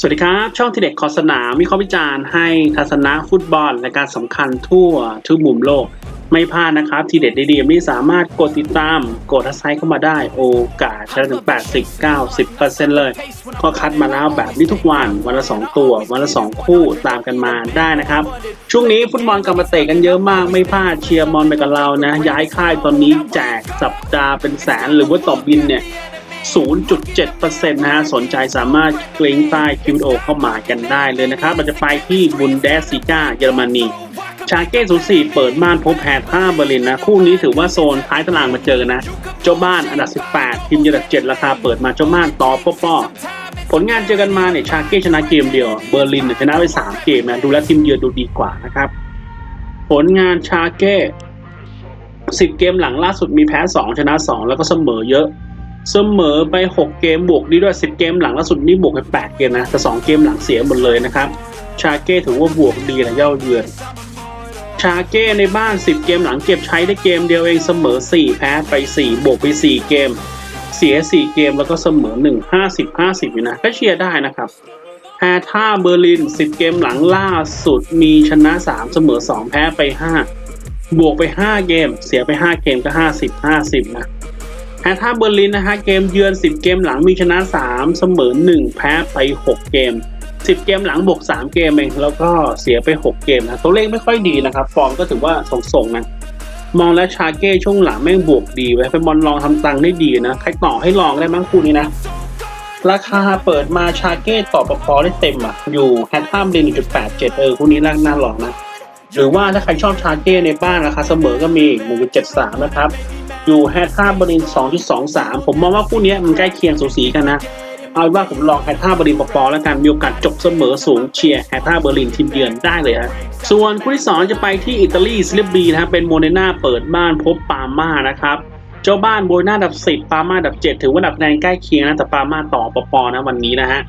สวัสดีครับ ช่องทีเด็กขอสนามมีข้อวิจารณ์ให้ทัศนะฟุตบอลและการสำคัญทั่วทุกมุมโลก ไม่พลาดนะครับ ทีเด็ดดีๆไม่สามารถกดติดตาม กดทักไซเข้ามาได้โอกาสชนะถึง 80-90%เลย ก็คัดมาแล้วแบบนี้ทุกวัน วันละ 2 ตัว วันละ 2 คู่ตามกันมาได้นะครับ ช่วงนี้ฟุตบอลกลับมาเตะกันเยอะมากไม่พลาดเชียร์มอนไปกับเรานะ ย้ายค่ายตอนนี้แจกสัปดาห์เป็นแสนหรือว่าต่อบินเนี่ย 0.7%นะฮะ สนใจสามารถกลิงใต้คิวโอเข้ามากันได้เลยนะครับ เราจะไปที่บุนเดสซิก้าเยอรมนี ชาเก้ศูนย์สี่เปิดบ้านพบแพทท่าเบอร์ลินนะ คู่นี้ถือว่าโซนท้ายตารางมาเจอกันนะ เจ้าบ้านอันดับ 18 ทีมเยอันดับ 7 ราคาเปิดมาเจ้าบ้านต่อป้อปอผลงานเจอกันมาเนี่ยชาเก้ชนะเกมเดียว เบอร์ลินชนะไป 3 เกมนะ ดูแลทีมเยือนดูดีกว่านะครับ ผลงานชาเก้10 เกมหลังล่าสุดมีแพ้ 2 ชนะ 2 แล้วก็เสมอเยอะ เสมอไป 6 เกมบวกดีด้วย 10 เกมหลังล่าสุดนี่บวกไป 8 เกมนะ แต่ 2 เกมหลังเสียหมดเลยนะครับ ชาเก้ถือว่าบวกดีและเย่าเยือน ชาเก้ในบ้าน 10 เกมหลังเก็บใช้ได้เกมเดียวเองเสมอ 4 แพ้ไป 4 บวกไป 4 เกม เสีย 4 เกมแล้วก็เสมอ 1 50 50อยู่นะก็เชียร์ได้นะครับแฮท่าเบอร์ลิน 10 เกมหลังล่าสุดมีชนะ 3 เสมอ 2 แพ้ไป 5 บวกไป 5 เกม เสียไป 5 เกมก็ 50 50 นะ แฮท่าเบอร์ลินนะฮะเกมเยือน 10 เกมหลังมีชนะ 3 เสมอ 1 แพ้ไป 6 เกม 10 เกมหลังบวก 3 เกมเองแล้วก็เสียไป 6 เกมนะตัวเลขไม่ค่อยดีนะครับ ฟอร์มก็ถือว่าส่งๆนะมองแล้วชาเก้ช่วงหลังแม่งบวกดีไว้เป็นบอลลองทำตังค์ได้ดีนะ ใครต่อให้ลองได้มั้งคู่นี้นะ ราคาเปิดมาชาเก้ต่อประพอได้เต็มอะ อยู่แฮตท่ามเดน1.87 เออคู่นี้น่าน่าลองนะ หรือว่าถ้าใครชอบชาเก้ในบ้านราคาเสมอก็มี1.73นะครับ อยู่แฮตท่าบริน 2.23 ผมมองว่าคู่นี้มันใกล้เคียงสูสีกันนะ เอาว่าผมลองแฮตท่าเบอร์ลินปอๆแล้วกัน มีโอกาสจบเสมอสูงเชียร์แฮตท่าเบอร์ลินทีมเยือนได้เลยฮะส่วนคู่ที่สจะไปที่อิตาลีซิลิบีนะครับเป็นโมเดนาเปิดบ้านพบปาม่านะครับเจ้าบ้านโบยหน้าดับ 10 ปาม่าดับ 7 ถือว่าดับแนนใกล้เคียงนะแต่ปาม่าต่อปปนะวันนี้นะฮะ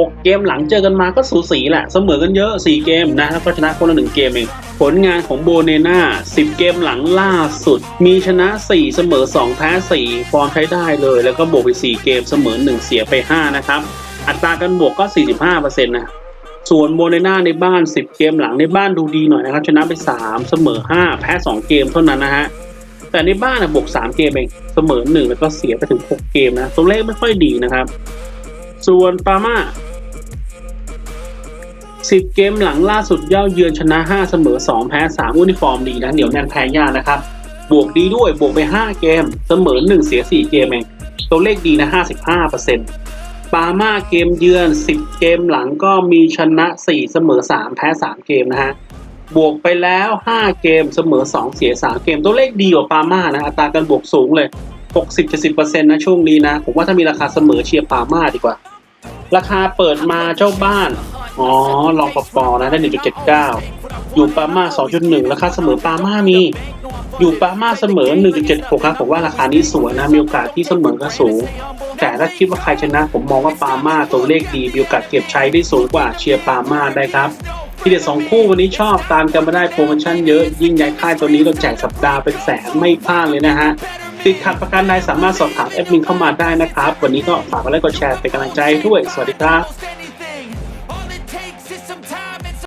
6 เกมหลังเจอกันมาก็สูสีแหละ เสมอกันเยอะ 4 เกมนะ แล้วก็ชนะคนละ 1 เกมเอง ผลงานของโบเนนา10 เกมหลังล่าสุด มีชนะ 4 เสมอ 2 แพ้ 4 ฟอร์มใช้ได้เลย แล้วก็บวกไป 4 เกมเสมอ 1 เสียไป 5 นะครับ อัตราการบวกก็ 45%นะส่วนโมเดนาในบ้าน 10 เกมหลังในบ้านดูดีหน่อยนะครับชนะไป 3 เสมอ 5 แพ้ 2 เกมเท่านั้นนะฮะแต่ในบ้านนะบวก 3 เกมเองเสมอ 1 แล้วก็เสียไปถึง 6 เกมนะตัวเลขไม่ค่อยดีนะครับ ส่วนปามา 10 เกมหลังล่าสุดเย่าเยือนชนะ 5 เสมอ 2 แพ้ 3อุนิฟอร์มดีนะเหนียวแน่นแพ้ยากนะครับ บวกดีด้วยบวกไป 5 เกม เสมอ 1 เสีย 4 เกมเองตัวเลขดีนะ 55%ปาม่าเกมเยือน 10 เกมหลังก็มีชนะ 4 เสมอ 3 แพ้ 3 เกมนะฮะบวกไปแล้ว 5 เกมเสมอ 2 เสีย 3 เกม ตัวเลขดีกว่าปาม่านะอัตราการบวกสูงเลย 60-70%นะช่วงนี้นะ ผมว่าถ้ามีราคาเสมอเชียร์ปาม่าดีกว่า ราคาเปิดมาเจ้าบ้าน อ๋อลองปปอนะได้1.79อยู่ปาม่า2.1ราคาเสมอปาม่ามี อยู่ปาม่าเสมอ1.76ครับผมว่าราคานี้สวยนะมีโอกาสที่เสมอก็สูง แต่ถ้าคิดว่าใครชนะ ผมมองว่าปาม่าตัวเลขดีมีโอกาสเก็บใช้ได้สูงกว่าเชียร์ปาม่าได้ครับทีเด็ดสองคู่วันนี้ชอบตามกันมาได้โปรโมชั่นเยอะ ยิ่งใหญ่ค่ายตัวนี้เราแจกสัปดาห์เป็นแสนไม่พลาดเลยนะฮะติดขัดประกันใดสามารถสอบถามแอดมินเข้ามาได้นะครับ วันนี้ก็ฝากกดไลค์กดแชร์เป็นกำลังใจด้วย สวัสดีครับ